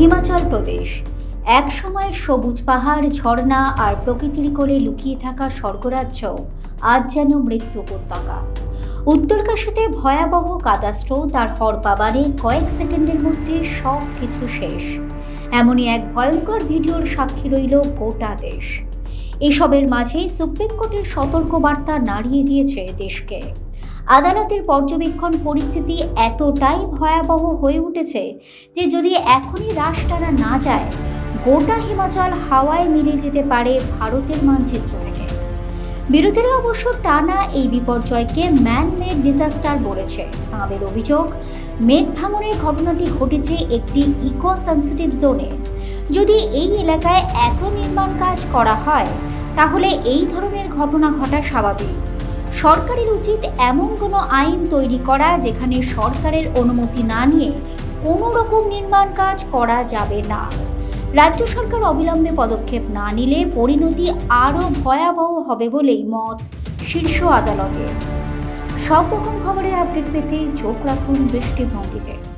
হিমাচল প্রদেশ। এক সময়ের সবুজ পাহাড়, ঝর্ণা আর প্রকৃতির কোলে লুকিয়ে থাকা স্বর্গরাজ্য আজ যেন মৃত্যু উপত্যকা। উত্তরকাশীতে ভয়াবহ কাদাস্রোত আর হরপাবানে কয়েক সেকেন্ডের মধ্যে সব কিছু শেষ। এমনই এক ভয়ঙ্কর ভিডিওর সাক্ষী রইল গোটা দেশ। এসবের মাঝেই সুপ্রিম কোর্টের সতর্ক বার্তা নাড়িয়ে দিয়েছে দেশকে। আদালতের পর্যবেক্ষণ পরিস্থিতি এতটাই ভয়াবহ হয়ে উঠেছে যে যদি এখনই রাশ টানা না যায়, গোটা হিমাচল হাওয়ায় মিলে যেতে পারে ভারতের মানচিত্র থেকে। বিরোধীরা অবশ্য টানা এই বিপর্যয়কে ম্যান মেড ডিজাস্টার বলেছে। তাঁদের অভিযোগ, মেঘ ভাঙনের ঘটনাটি ঘটেছে একটি ইকো সেন্সিটিভ জোনে যদি এই এলাকায় এত নির্মাণ কাজ করা হয়, তাহলে এই ধরনের ঘটনা ঘটা স্বাভাবিক। সরকারের উচিত এমন কোনো আইন তৈরি করা যেখানে সরকারের অনুমতি না নিয়ে কোনো রকম নির্মাণ কাজ করা যাবে না। রাজ্য সরকার অবিলম্বে পদক্ষেপ না নিলে পরিণতি আরও ভয়াবহ হবে বলেই মত শীর্ষ আদালতের। সব রকম খবরের আপডেট পেতে চোখ রাখুন দৃষ্টিভঙ্গিতে।